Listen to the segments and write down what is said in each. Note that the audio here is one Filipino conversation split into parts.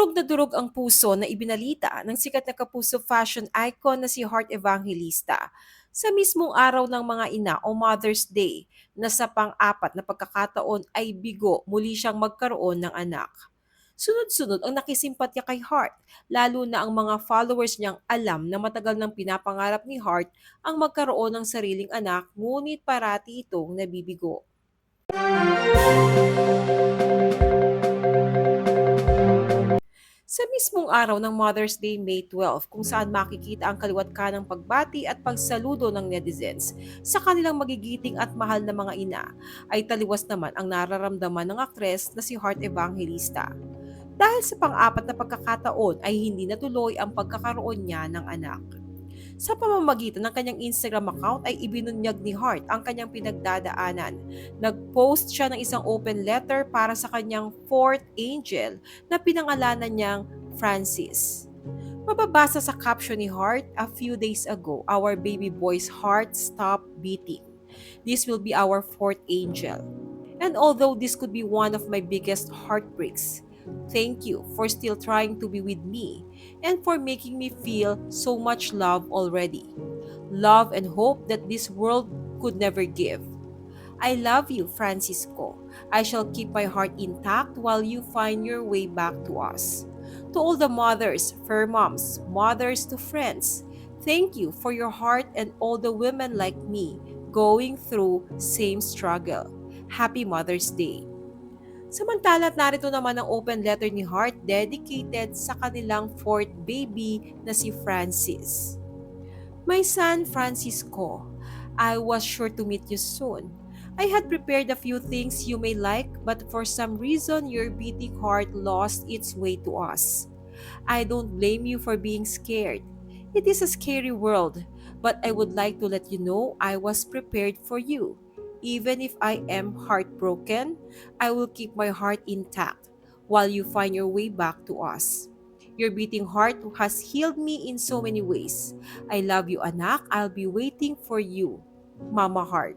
Durog na durog ang puso na ibinalita ng sikat na kapuso fashion icon na si Heart Evangelista sa mismong araw ng mga ina o Mother's Day na sa pang-apat na pagkakataon ay bigo muli siyang magkaroon ng anak. Sunod-sunod ang nakisimpatya kay Hart, lalo na ang mga followers niyang alam na matagal nang pinapangarap ni Hart ang magkaroon ng sariling anak ngunit parati itong nabibigo. Sa mismong araw ng Mother's Day, May 12, kung saan makikita ang kaliwat ka ng pagbati at pagsaludo ng netizens sa kanilang magigiting at mahal na mga ina, ay taliwas naman ang nararamdaman ng aktres na si Heart Evangelista. Dahil sa pang-apat na pagkakataon ay hindi natuloy ang pagkakaroon niya ng anak. Sa pamamagitan ng kanyang Instagram account ay ibinunyag ni Hart ang kanyang pinagdadaanan. Nag-post siya ng isang open letter para sa kanyang fourth angel na pinangalanan niyang Francis. Mababasa sa caption ni Hart, a few days ago, our baby boy's heart stopped beating. This will be our fourth angel. And although this could be one of my biggest heartbreaks, thank you for still trying to be with me and for making me feel so much love already. Love and hope that this world could never give. I love you, Francisco. I shall keep my heart intact while you find your way back to us. To all the mothers, fair moms, mothers to friends, thank you for your heart and all the women like me going through same struggle. Happy Mother's Day. Samantala at narito naman ang open letter ni Hart dedicated sa kanilang fourth baby na si Francis. My son Francisco, I was sure to meet you soon. I had prepared a few things you may like, but for some reason your beating heart lost its way to us. I don't blame you for being scared. It is a scary world, but I would like to let you know I was prepared for you. Even if I am heartbroken, I will keep my heart intact while you find your way back to us. Your beating heart has healed me in so many ways. I love you, anak. I'll be waiting for you, Mama Heart.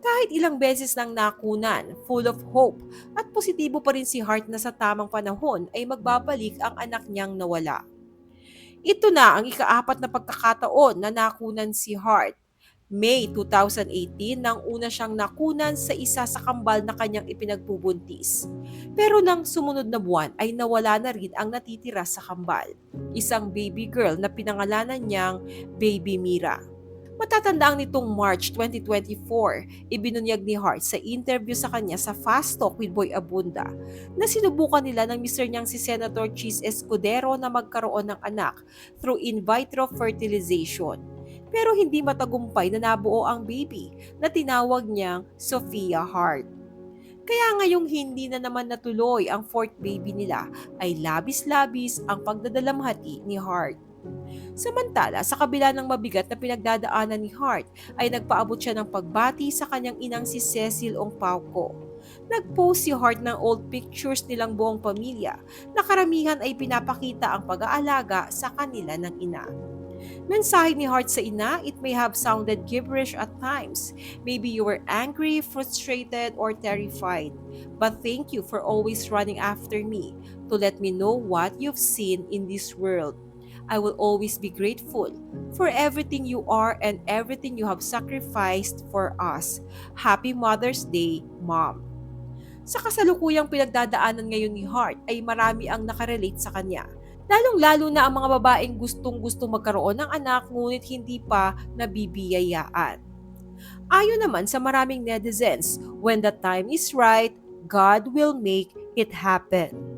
Kahit ilang beses nang nakunan, full of hope, at positibo pa rin si Heart na sa tamang panahon ay magbabalik ang anak niyang nawala. Ito na ang ikaapat na pagkakataon na nakunan si Heart May 2018 nang una siyang nakunan sa isa sa kambal na kanyang ipinagbubuntis. Pero nang sumunod na buwan ay nawala na rin ang natitira sa kambal. Isang baby girl na pinangalanan niyang Baby Mira. Matatandaan nitong March 2024, ibinunyag ni Hart sa interview sa kanya sa Fast Talk with Boy Abunda na sinubukan nila ng mister niyang si Senator Cheese Escudero na magkaroon ng anak through in vitro fertilization pero hindi matagumpay na nabuo ang baby na tinawag niyang Sophia Hart. Kaya ngayong hindi na naman natuloy ang fourth baby nila ay labis-labis ang pagdadalamhati ni Hart. Samantala, sa kabila ng mabigat na pinagdadaanan ni Hart, ay nagpaabot siya ng pagbati sa kanyang inang si Cecil Ongpauco. Nag-post si Hart ng old pictures nilang buong pamilya na karamihan ay pinapakita ang pag-aalaga sa kanila ng ina. Mensahe ni Hart sa ina, it may have sounded gibberish at times. Maybe you were angry, frustrated, or terrified. But thank you for always running after me to let me know what you've seen in this world. I will always be grateful for everything you are and everything you have sacrificed for us. Happy Mother's Day, Mom. Sa kasalukuyang pinagdadaanan ngayon ni Hart ay marami ang nakarelate sa kanya. Lalong-lalo na ang mga babaeng gustong-gusto magkaroon ng anak ngunit hindi pa nabibiyayaan. Ayon naman sa maraming netizens, when the time is right, God will make it happen.